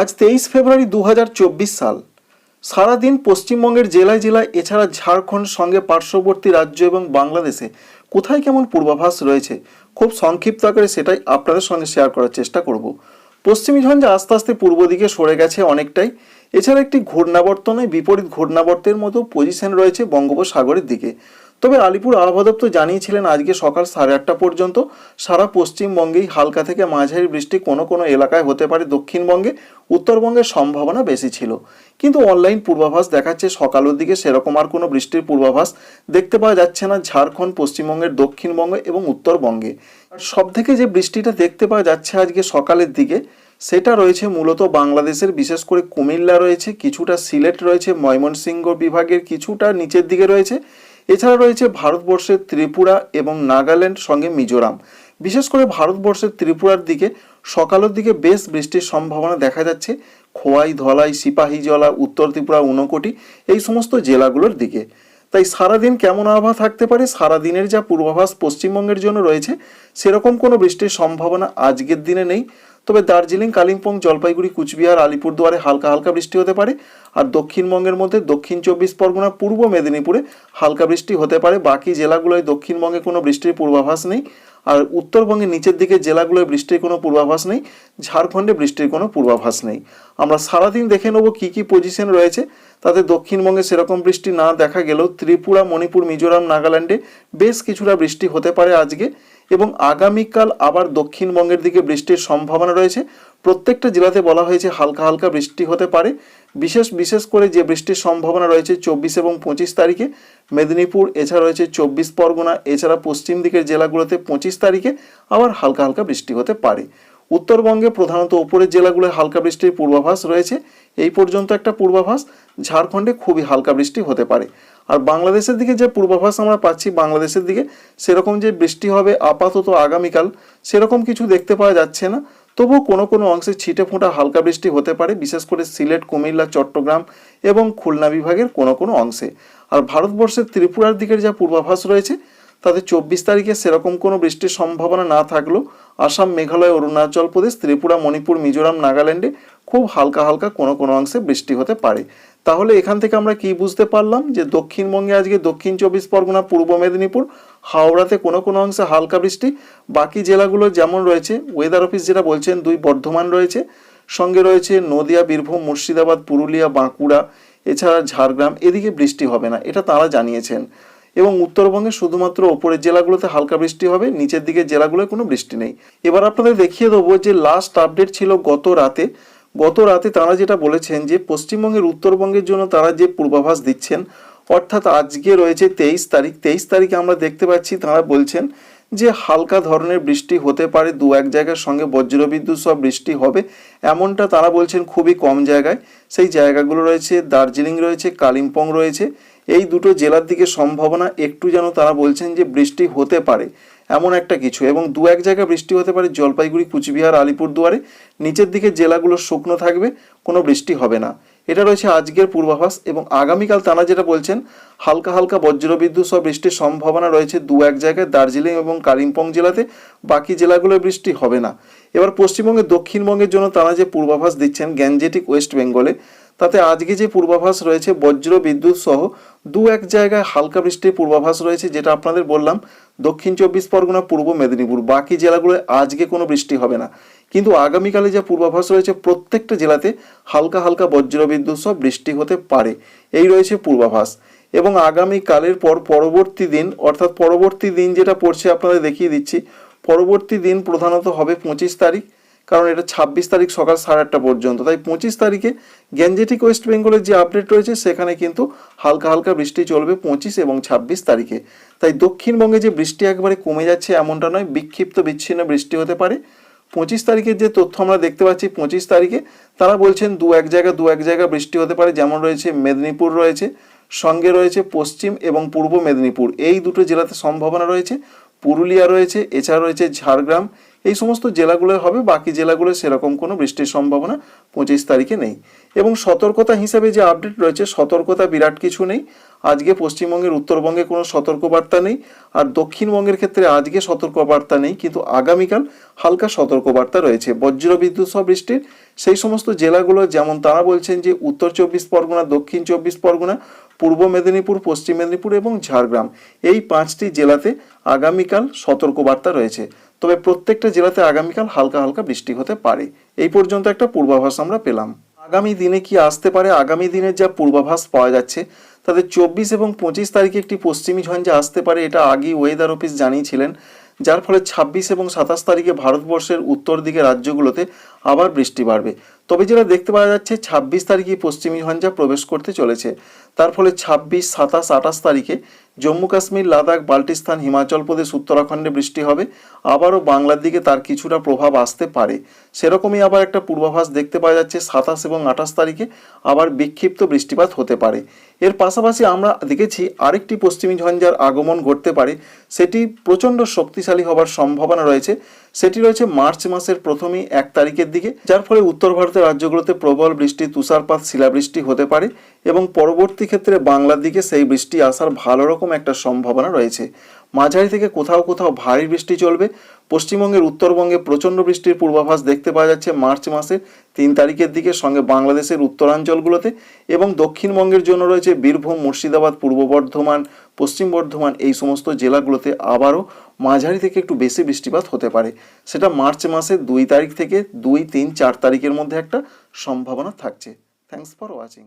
আজ তেইশ ফেব্রুয়ারি দু হাজার চব্বিশ সাল। সারাদিন পশ্চিমবঙ্গের জেলায় জেলায় এছাড়া ঝাড়খণ্ড সঙ্গে পার্শ্ববর্তী রাজ্য এবং বাংলাদেশে কোথায় কেমন পূর্বাভাস রয়েছে, খুব সংক্ষিপ্ত আকারে সেটাই আপনাদের সঙ্গে শেয়ার করার চেষ্টা করব। পশ্চিমী ঝঞ্ঝা আস্তে আস্তে পূর্ব দিকে সরে গেছে অনেকটাই। এছাড়া একটি ঘূর্ণাবর্তনে বিপরীত ঘূর্ণাবর্তের মতো পজিশন রয়েছে বঙ্গোপসাগরের দিকে। তবে আলিপুর আবহাওয়া দপ্তর জানিয়েছিলেন, আজকে সকাল সাড়ে আটটা পর্যন্ত সারা পশ্চিমবঙ্গেই হালকা থেকে মাঝারি বৃষ্টি কোনো কোনো এলাকায় হতে পারে। দক্ষিণবঙ্গে উত্তরবঙ্গের সম্ভাবনা বেশি ছিল। কিন্তু অনলাইন পূর্বাভাস দেখাচ্ছে সকালের দিকে সেরকম আর কোনো বৃষ্টির পূর্বাভাস দেখতে পাওয়া যাচ্ছে না ঝাড়খণ্ড, পশ্চিমবঙ্গের দক্ষিণবঙ্গে এবং উত্তরবঙ্গে। আর সব থেকে যে বৃষ্টিটা দেখতে পাওয়া যাচ্ছে আজকে সকালের দিকে, সেটা রয়েছে মূলত বাংলাদেশের, বিশেষ করে কুমিল্লা রয়েছে, কিছুটা সিলেট রয়েছে, ময়মনসিংহ বিভাগের কিছুটা নিচের দিকে রয়েছে। এছাড়া রয়েছে ভারতবর্ষের ত্রিপুরা এবং নাগাল্যান্ড সঙ্গে মিজোরাম। বিশেষ করে ভারতবর্ষের ত্রিপুরার দিকে সকালের দিকে বেশ বৃষ্টির সম্ভাবনা দেখা যাচ্ছে। খোয়াই, ধলাই, সিপাহী জলা, উত্তর ত্রিপুরা, ঊনকোটি এই সমস্ত জেলাগুলোর দিকে। তাই সারাদিন কেমন আবহাওয়া থাকতে পারে, সারাদিনের যা পূর্বাভাস পশ্চিমবঙ্গের জন্য রয়েছে, সেরকম কোনো বৃষ্টির সম্ভাবনা আজকের দিনে নেই। তবে দার্জিলিং, কালিম্পং, জলপাইগুড়ি, কুচবিহার, আলিপুরদুয়ারে হালকা হালকা বৃষ্টি হতে পারে আর দক্ষিণবঙ্গের মধ্যে দক্ষিণ চব্বিশ পরগনা, পূর্ব মেদিনীপুরে হালকা বৃষ্টি হতে পারে। বাকি জেলাগুলোয় দক্ষিণবঙ্গে কোনো বৃষ্টির পূর্বাভাস নেই। আর উত্তরবঙ্গের নিচের দিকে জেলাগুলোয় বৃষ্টির কোনো পূর্বাভাস নেই, ঝাড়খণ্ডে বৃষ্টির কোনো পূর্বাভাস নেই। আমরা সারাদিন দেখে নেব কী কী পজিশন রয়েছে। তাতে দক্ষিণবঙ্গে সেরকম বৃষ্টি না দেখা গেলেও ত্রিপুরা, মণিপুর, মিজোরাম, নাগাল্যান্ডে বেশ কিছুটা বৃষ্টি হতে পারে আজকে এবং আগামীকাল আবার দক্ষিণবঙ্গের দিকে বৃষ্টির সম্ভাবনা রয়েছে। প্রত্যেকটা জেলাতে বলা হয়েছে হালকা হালকা বৃষ্টি হতে পারে। বিশেষ বিশেষ করে যে বৃষ্টির সম্ভাবনা রয়েছে চব্বিশ এবং পঁচিশ তারিখে, মেদিনীপুর, এছাড়া রয়েছে চব্বিশ পরগনা, এছাড়া পশ্চিম দিকের জেলাগুলোতে পঁচিশ তারিখে আবার হালকা হালকা বৃষ্টি হতে পারে। উত্তরবঙ্গে প্রধানত ওপরের জেলাগুলোয় হালকা বৃষ্টির পূর্বাভাস রয়েছে। এই পর্যন্ত একটা পূর্বাভাস, ঝাড়খণ্ডে খুবই হালকা বৃষ্টি হতে পারে। আর বাংলাদেশের দিকে যে পূর্বাভাস আমরা পাচ্ছি, বাংলাদেশের দিকে সেরকম যে বৃষ্টি হবে আপাতত আগামীকাল, সেরকম কিছু দেখতে পাওয়া যাচ্ছে না। তবুও কোনো কোনো অংশে ছিটে ফোঁটা হালকা বৃষ্টি হতে পারে, বিশেষ করে সিলেট, কুমিল্লা, চট্টগ্রাম এবং খুলনা বিভাগের কোনো কোনো অংশে। আর ভারতবর্ষের ত্রিপুরার দিকের যা পূর্বাভাস রয়েছে তাতে চব্বিশ তারিখে সেরকম কোনো বৃষ্টির সম্ভাবনা না থাকলেও আসাম, মেঘালয়, অরুণাচল প্রদেশ, ত্রিপুরা, মণিপুর, মিজোরাম, নাগাল্যান্ডে খুব হালকা হালকা কোনো কোনো অংশে বৃষ্টি হতে পারে। তাহলে এখান থেকে আমরা কি বুঝতে পারলাম? যে দক্ষিণবঙ্গে আজকে দক্ষিণ চব্বিশ পরগনা, পূর্ব মেদিনীপুর, হাওড়াতে কোনো কোনো অংশে হালকা বৃষ্টি। বাকি জেলাগুলো যেমন রয়েছে ওয়েদার অফিস যেটা বলছেন, দুই বর্ধমান রয়েছে। সঙ্গে রয়েছে নদিয়া, বীরভূম, মুর্শিদাবাদ, পুরুলিয়া, বাঁকুড়া, এছাড়া ঝাড়গ্রাম। এদিকে বৃষ্টি হবে না, এটা তারা জানিয়েছেন। এবং উত্তরবঙ্গে শুধুমাত্র ওপরের জেলাগুলোতে হালকা বৃষ্টি হবে, নিচের দিকে জেলাগুলোয় কোনো বৃষ্টি নেই। এবার আপনাদের দেখিয়ে দেবো যে লাস্ট আপডেট ছিল গত রাতে। গত রাতে তারা যেটা বলেছেন যে পশ্চিমবঙ্গের উত্তরবঙ্গের জন্য তারা যে পূর্বাভাস দিচ্ছেন, অর্থাৎ আজকে রয়েছে তেইশ তারিখ, তেইশ তারিখে আমরা দেখতে পাচ্ছি তারা বলছেন যে হালকা ধরনের বৃষ্টি হতে পারে, দু এক জায়গার সঙ্গে বজ্রবিদ্যুৎ সব বৃষ্টি হবে, এমনটা তারা বলছেন খুবই কম জায়গায়। সেই জায়গাগুলো রয়েছে, দার্জিলিং রয়েছে, কালিম্পং রয়েছে এই দুটো জেলার দিকে সম্ভাবনা একটু যেন তারা বলছেন যে বৃষ্টি হতে পারে, এমন একটা কিছু। এবং দু এক জায়গায় বৃষ্টি হতে পারে, জলপাইগুড়ি, কুচবিহার, আলিপুরদুয়ারে। নিচের দিকে জেলাগুলো শুকনো থাকবে, কোনো বৃষ্টি হবে না। এটা রয়েছে আজকের পূর্বাভাস এবং আগামীকাল তারা যেটা বলছেন, হালকা হালকা বজ্রবিদ্যুৎ সহ বৃষ্টির সম্ভাবনা রয়েছে দু এক জায়গায়, দার্জিলিং এবং কালিম্পং জেলাতে। বাকি জেলাগুলোয় বৃষ্টি হবে না। এবার পশ্চিমবঙ্গের দক্ষিণবঙ্গের জন্য তারা যে পূর্বাভাস দিচ্ছেন গ্যাঞ্জেটিক ওয়েস্ট বেঙ্গলে তাতে আজকে যে পূর্বাভাস রয়েছে, বজ্র বিদ্যুৎ সহ দু এক জায়গায় হালকা বৃষ্টির পূর্বাভাস রয়েছে, যেটা আপনাদের বললাম, দক্ষিণ চব্বিশ পরগনা, পূর্ব মেদিনীপুর। বাকি জেলাগুলোয় আজকে কোনো বৃষ্টি হবে না। কিন্তু আগামীকালে যে পূর্বাভাস রয়েছে, প্রত্যেকটা জেলাতে হালকা হালকা বজ্র বিদ্যুৎ সহ বৃষ্টি হতে পারে। এই রয়েছে পূর্বাভাস। এবং আগামীকালের পর পরবর্তী দিন, অর্থাৎ পরবর্তী দিন যেটা পড়ছে, আপনাদের দেখিয়ে দিচ্ছি। পরবর্তী দিন প্রধানত হবে পঁচিশ তারিখ। কারণ এটা ছাব্বিশ তারিখ সকাল সাড়ে আটটা পর্যন্ত। তাই পঁচিশ তারিখে গ্যাঞ্জেটিক ওয়েস্ট বেঙ্গলের যে আপডেট রয়েছে, সেখানে কিন্তু হালকা হালকা বৃষ্টি চলবে পঁচিশ এবং ছাব্বিশ তারিখে। তাই দক্ষিণবঙ্গে যে বৃষ্টি একবারে কমে যাচ্ছে এমনটা নয়, বিক্ষিপ্ত বিচ্ছিন্ন বৃষ্টি হতে পারে। পঁচিশ তারিখের যে তথ্য আমরা দেখতে পাচ্ছি, পঁচিশ তারিখে তারা বলছেন দু এক জায়গা, দু এক জায়গা বৃষ্টি হতে পারে। যেমন রয়েছে মেদিনীপুর রয়েছে, সঙ্গে রয়েছে পশ্চিম এবং পূর্ব মেদিনীপুর। এই দুটো জেলাতে সম্ভাবনা রয়েছে। পুরুলিয়া রয়েছে, এছাড়া রয়েছে ঝাড়গ্রাম এই সমস্ত জেলাগুলো হবে, বাকি জেলাগুলো সেরকম কোনো বৃষ্টির সম্ভাবনা পঁচিশ তারিখে নেই। এবং সতর্কতা হিসাবে যে আপডেট রয়েছে, সতর্কতা বিরাট কিছু নেই। আজকে পশ্চিমবঙ্গের উত্তরবঙ্গে কোনো সতর্কবার্তা নেই। আর দক্ষিণবঙ্গের ক্ষেত্রে আজকে সতর্কবার্তা নেই, কিন্তু আগামীকাল হালকা সতর্কবার্তা রয়েছে। বজ্র বিদ্যুৎ সহ বৃষ্টির সেই সমস্ত জেলাগুলো, যেমন তারা বলছেন যে উত্তর চব্বিশ পরগনা, দক্ষিণ চব্বিশ পরগনা, পূর্ব মেদিনীপুর, পশ্চিম মেদিনীপুর এবং ঝাড়গ্রাম। এই পাঁচটি জেলাতে আগামীকাল সতর্কবার্তা রয়েছে। তবে প্রত্যেকটা জেলাতে আগামীকাল হালকা হালকা বৃষ্টি হতে পারে। এই পর্যন্ত একটা পূর্বাভাস আমরা পেলাম। আগামী দিনে কি আসতে পারে? আগামী দিনের যা পূর্বাভাস পাওয়া যাচ্ছে, তাতে চব্বিশ এবং পঁচিশ তারিখে একটি পশ্চিমী ঝঞ্ঝা আসতে পারে এটা আগেই ওয়েদার অফিস জানিয়েছিলেন, যার ফলে ছাব্বিশ এবং সাতাশ তারিখে ভারতবর্ষের উত্তর দিকে রাজ্যগুলোতে আবার বৃষ্টি বাড়বে। তবে যেটা দেখতে পাওয়া যাচ্ছে, ছাব্বিশ তারিখে পশ্চিমী ঝঞ্ঝা প্রবেশ করতে চলেছে। তার ফলে ছাব্বিশ, সাতাশ, আঠাশ তারিখে জম্মু কাশ্মীর, লাদাখ, বাল্টিস্তান, হিমাচল প্রদেশ, উত্তরাখণ্ডে বৃষ্টি হবে। আবারও বাংলার দিকে তার কিছুটা প্রভাব আসতে পারে। সেরকমই আবার একটা পূর্বাভাস দেখতে পাওয়া যাচ্ছে, সাতাশ এবং আঠাশ তারিখে আবার বিক্ষিপ্ত বৃষ্টিপাত হতে পারে। এর পাশাপাশি আমরা দেখেছি আরেকটি পশ্চিমী ঝঞ্ঝার আগমন ঘটতে পারে। সেটি প্রচণ্ড শক্তিশালী হবার সম্ভাবনা রয়েছে। সেটি রয়েছে মার্চ মাসের প্রথমেই এক তারিখের দিকে, যার ফলে উত্তর ভারতের রাজ্যগুলোতে প্রবল বৃষ্টি, তুষারপাত, শিলাবৃষ্টি হতে পারে এবং পরবর্তী ক্ষেত্রে বাংলার দিকে সেই বৃষ্টি আসার ভালো রকম একটা সম্ভাবনা রয়েছে। মাঝারি থেকে কোথাও কোথাও ভারী বৃষ্টি চলবে। পশ্চিমবঙ্গের উত্তরবঙ্গে প্রচণ্ড বৃষ্টির পূর্বাভাস দেখতে পাওয়া যাচ্ছে মার্চ মাসের তিন তারিখের দিকে সঙ্গে বাংলাদেশের উত্তরাঞ্চলগুলোতে এবং দক্ষিণবঙ্গের জন্য রয়েছে বীরভূম, মুর্শিদাবাদ, পূর্ব বর্ধমান, পশ্চিম বর্ধমান এই সমস্ত জেলাগুলোতে আবারও মাঝারি থেকে একটু বেশি বৃষ্টিপাত হতে পারে। সেটা মার্চ মাসের দুই তারিখ থেকে দুই, তিন, চার তারিখের মধ্যে একটা সম্ভাবনা থাকছে। Thanks for watching